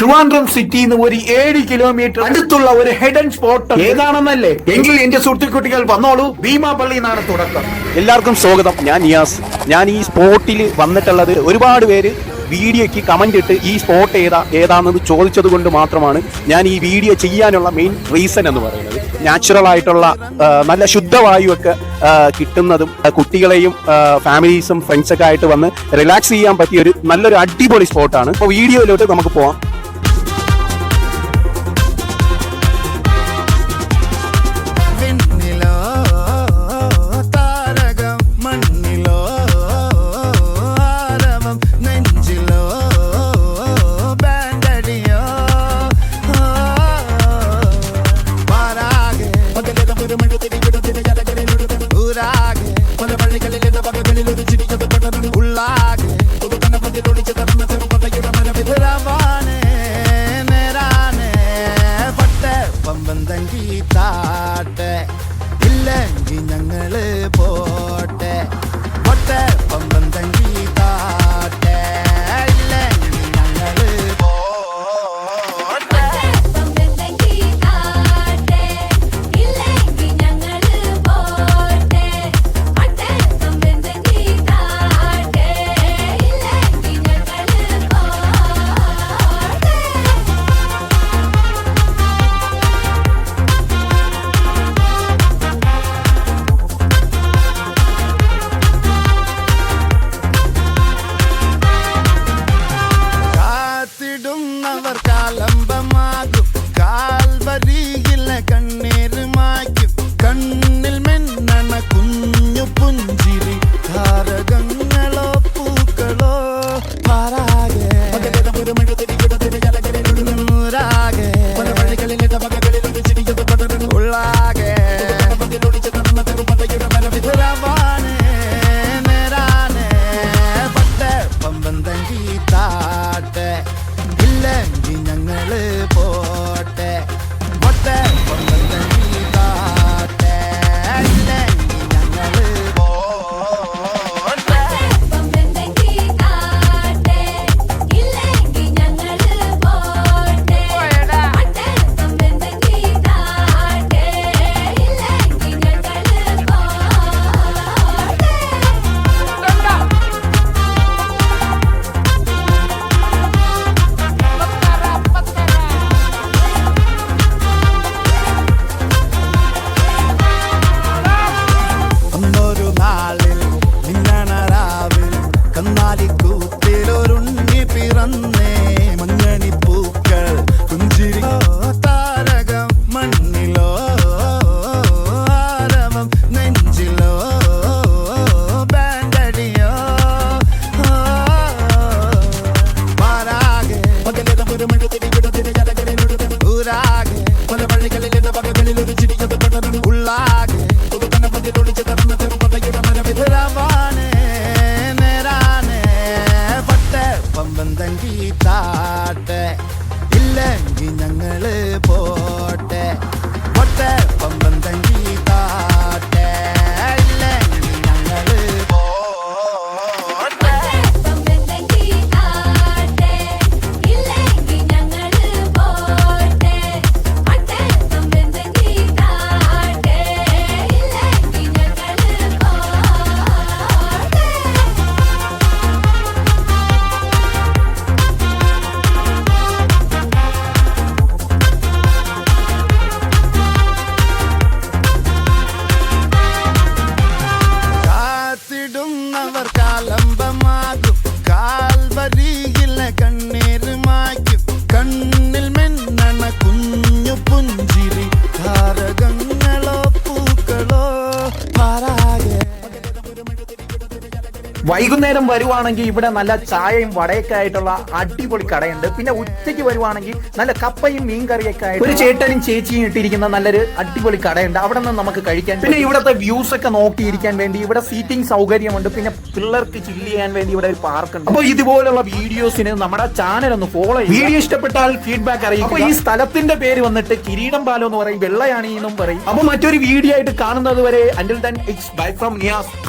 Trivandrum city നിന്ന് ഒരു ഏഴ് കിലോമീറ്റർ അടുത്തുള്ള ഒരു ഹെഡൻ സ്പോട്ട് ഏതാണെന്നല്ലേ? എങ്കിൽ എന്റെ സുഹൃത്തുക്കുട്ടികൾ വന്നോളൂ. ഭീമാപള്ളി എന്നാണ് തുടക്കം. എല്ലാവർക്കും സ്വാഗതം. ഞാൻ നിയാസ്. ഞാൻ ഈ സ്പോട്ടിൽ വന്നിട്ടുള്ളത് ഒരുപാട് പേര് വീഡിയോയ്ക്ക് കമന്റ് ഇട്ട് ഈ സ്പോട്ട് ഏതാ ഏതാണെന്ന് ചോദിച്ചത് കൊണ്ട് മാത്രമാണ് ഞാൻ ഈ വീഡിയോ ചെയ്യാനുള്ള മെയിൻ റീസൺ എന്ന് പറയുന്നത്. നാച്ചുറൽ ആയിട്ടുള്ള നല്ല ശുദ്ധവായുവൊക്കെ കിട്ടുന്നതും കുട്ടികളെയും ഫാമിലീസും ഫ്രണ്ട്സൊക്കെ ആയിട്ട് വന്ന് റിലാക്സ് ചെയ്യാൻ പറ്റിയ ഒരു നല്ലൊരു അടിപൊളി സ്പോട്ടാണ് അപ്പോൾ വീഡിയോയിലോട്ട് നമുക്ക് പോവാം. താട്ടെ ഇല്ലെങ്കിൽ ഞങ്ങൾ പോട്ടെ വൈകുന്നേരം വരുവാണെങ്കിൽ ഇവിടെ നല്ല ചായയും വടയൊക്കെ ആയിട്ടുള്ള അടിപൊളി കടയുണ്ട്. പിന്നെ ഉച്ചയ്ക്ക് വരുവാണെങ്കിൽ നല്ല കപ്പയും മീൻ കറിയൊക്കെ ആയിട്ട് ഒരു ചേട്ടനും ചേച്ചിയും ഇട്ടിരിക്കുന്ന നല്ലൊരു അടിപൊളി കടയുണ്ട്. അവിടെ നിന്ന് നമുക്ക് കഴിക്കാൻ പിന്നെ ഇവിടുത്തെ വ്യൂസ് ഒക്കെ നോക്കിയിരിക്കാൻ വേണ്ടി ഇവിടെ സീറ്റിംഗ് സൗകര്യമുണ്ട്. പിന്നെ പിള്ളേർക്ക് ചില്ല് ചെയ്യാൻ വേണ്ടി ഇവിടെ ഒരു പാർക്ക് ഉണ്ട്. അപ്പോൾ ഇതുപോലുള്ള വീഡിയോസിന് നമ്മുടെ ചാനൽ ഒന്ന് ഫോളോ ചെയ്യും വീഡിയോ ഇഷ്ടപ്പെട്ടാൽ ഫീഡ്ബാക്ക് അറിയിക്കും അപ്പോൾ ഈ സ്ഥലത്തിന്റെ പേര് വന്നിട്ട് കിരീടം പാലം എന്ന് പറയും വെള്ളയാണി എന്നും പറയും. അപ്പോൾ മറ്റൊരു വീഡിയോ ആയിട്ട് കാണുന്നത് വരെ until then it's bye from Niyas